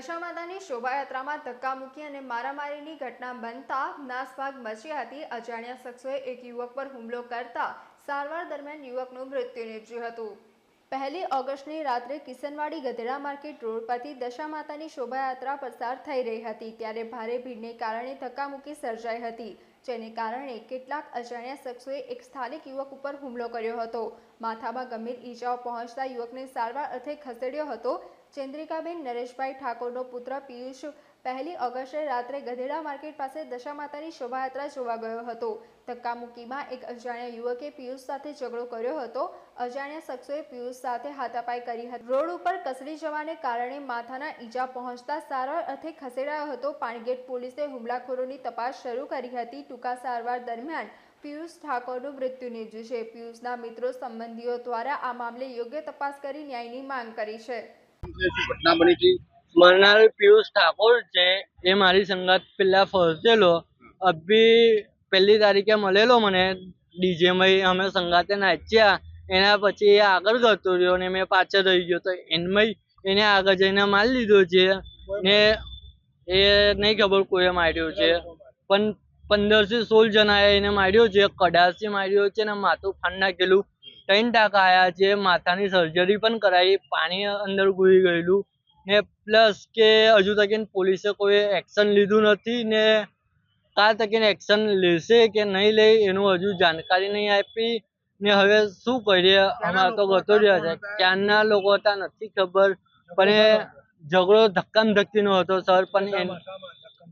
દશામાતાની શોભાયાત્રામાં ધક્કામુક્કી અને મારામારીની ઘટના બનતા નાસભાગ મચી હતી. અજાણ્યા શખ્સોએ એક યુવક પર હુમલો કરતા સારવાર દરમિયાન યુવકનું મૃત્યુ નીપજ્યું હતું. પહેલી ઓગસ્ટની રાત્રે કિસનવાડી ગધેડા માર્કેટ રોડ પરથી દશામાતાની શોભાયાત્રા પસાર થઈ રહી હતી. ત્યારે ભારે ભીડને કારણે ધક્કામુક્કી સર્જાઈ હતી, જેને કારણે કેટલાક અજાણ્યા શખ્સોએ એક સ્થાનિક યુવક ઉપર હુમલો કર્યો હતો. માથામાં ગંભીર ઈજાઓ પહોંચતા યુવકને સારવાર અર્થે ખસેડ્યો હતો. ચંદ્રિકાબેન નરેશભાઈ ઠાકોરનો પુત્ર પિયુષ પહેલી ઓગસ્ટે રાત્રે ગધેડા માર્કેટ પાસે દશામાતાની શોભાયાત્રા જોવા ગયો હતો. ધક્કામુક્કીમાં એક અજાણ્યા યુવકે પિયુષ સાથે ઝઘડો કર્યો હતો. અજાણ્યા શખ્સોએ પિયુષ સાથે હાથાપાઈ કરી હતી. રોડ ઉપર કસરી જવાને કારણે માથાના ઈજા પહોંચતા સારવાર અર્થે ખસેડાયો હતો. પાણીગેટ પોલીસે હુમલાખોરોની તપાસ શરૂ કરી હતી. ટૂંકા સારવાર દરમિયાન પિયુષ ઠાકોરનું મૃત્યુ નીપજ્યું છે. પિયુષના મિત્રો સંબંધીઓ દ્વારા આ મામલે યોગ્ય તપાસ કરી ન્યાયની માંગ કરી છે. ઘટના બની હતી? મરનાર પિયુષ ઠાકોર છે એ મારી સંગાત પેલા ફસેલો અભી પહેલી તારીખે મળેલો મને ડીજે માં અમે સંગાતે નાચ્યા. એના પછી એ આગળ કરતો રહ્યો ને મેં પાછળ રહી ગયો તો એનમાં એને આગળ જઈને મારી લીધો છે. ને એ નહીં ખબર કોઈએ માર્યો છે. પણ પંદરથી સોળ જણાએ એને માર્યો છે કડાસી માર્યો છે ને માથું ફાડ નાખેલું. ત્રણ ટાંકા આવ્યા છે માથાની સર્જરી પણ કરાવી પાણી અંદર ઘૂસી ગયેલું ને પ્લસ કે હજુ તકીને પોલીસે કોઈ એક્શન લીધું નથી ને કા તકીને એક્શન લેશે કે નહીં લે એનું હજુ જાણકારી નહીં આપી ને હવે શું કરીએ? અમારે તો ગતો રહ્યા છે. ક્યાંના લોકો હતા નથી ખબર પણ એ ઝઘડો ધક્કામ ધક્કી નો હતો સર પણ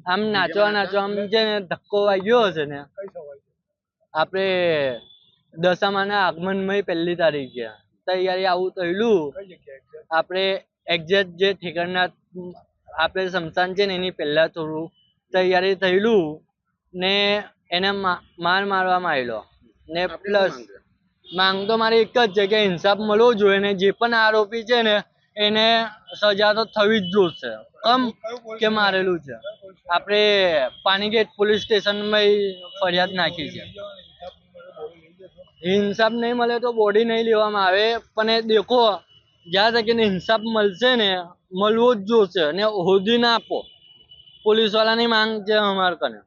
આમ નાચવા નાચવા આમ છે ને ધક્કો વાગ્યો હશે ને આપણે દશામાના આગમનમાં પહેલી તારીખે તૈયારી આવું થયેલું. આપણે એક્ઝેક્ટ જે ઠેકરનાથ આપણે શમશાન છે ને એની પહેલા થોડું તૈયારી થયેલું ને એને માર મારવામાં આવેલો. ને પ્લસ માંગ તો મારી એક જ છે કે ઇન્સાફ મળવો જોઈએ ને જે પણ આરોપી છે ને એને સજા તો થવી જ જોશે. કમ કે મારેલું છે. આપણે પાણીગેટ પોલીસ સ્ટેશનમાં ફરિયાદ નાખી છે. ઇન્સાફ નહીં મળે તો બોડી નહીં લેવામાં આવે. પણ એ દેખો જ્યાં તકીને હિન્સાફ મળશે ને મળવો જ જોશે ને હોદી ના આપો. પોલીસ વાળાની માંગ છે અમાર કને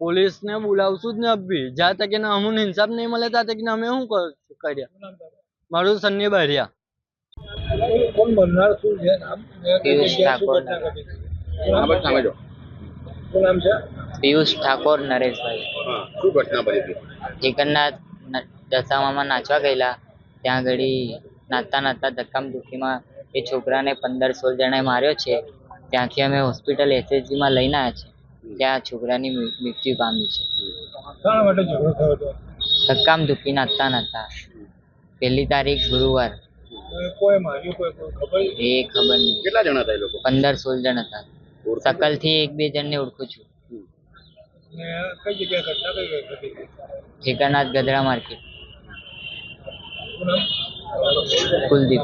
પોલીસ ને બોલાવશું જ ને અભી. જ્યાં તકીને અમને હિન્સાફ નહીં મળે ત્યાં તકીને અમે શું કર્યા? મારું સન્ની બારિયા. કોણ બનનાર શું છે? નામ? પિયુષ ઠાકોર. આ બસ સામે જો શું નામ છે? પિયુષ ઠાકોર નરેશભાઈ. શું ઘટના બની હતી? જગન્નાથ દશામામાં નાચવા ગયેલા. ત્યાં ઘડી નાચતા નાચતા ધક્કામ ધુક્કીમાં એ છોકરાને પંદર સોળ જણાએ માર્યો છે. ત્યાંથી અમે હોસ્પિટલ એસએસજીમાં લઈને આવ્યા છે. ત્યાં છોકરાની મૃ- મૃત્યુ પામી છે. ધક્કામ ધુક્કી નાચતા નાચતા. પહેલી તારીખ ગુરુવાર. અને કોઈ માર્યું? કોઈ કોઈ ખબર? એ ખબર નહીં. કેટલા જણા હતા એ લોકો? પંદર સોળ જણ હતા. સકલથી એક બે જણને ઓળખું છું. કઈ જગ્યાએ ઘટના કઈ કઈ ઘટી ઠેકાણાથ ગધરા માર્કેટ. કુલદીપ.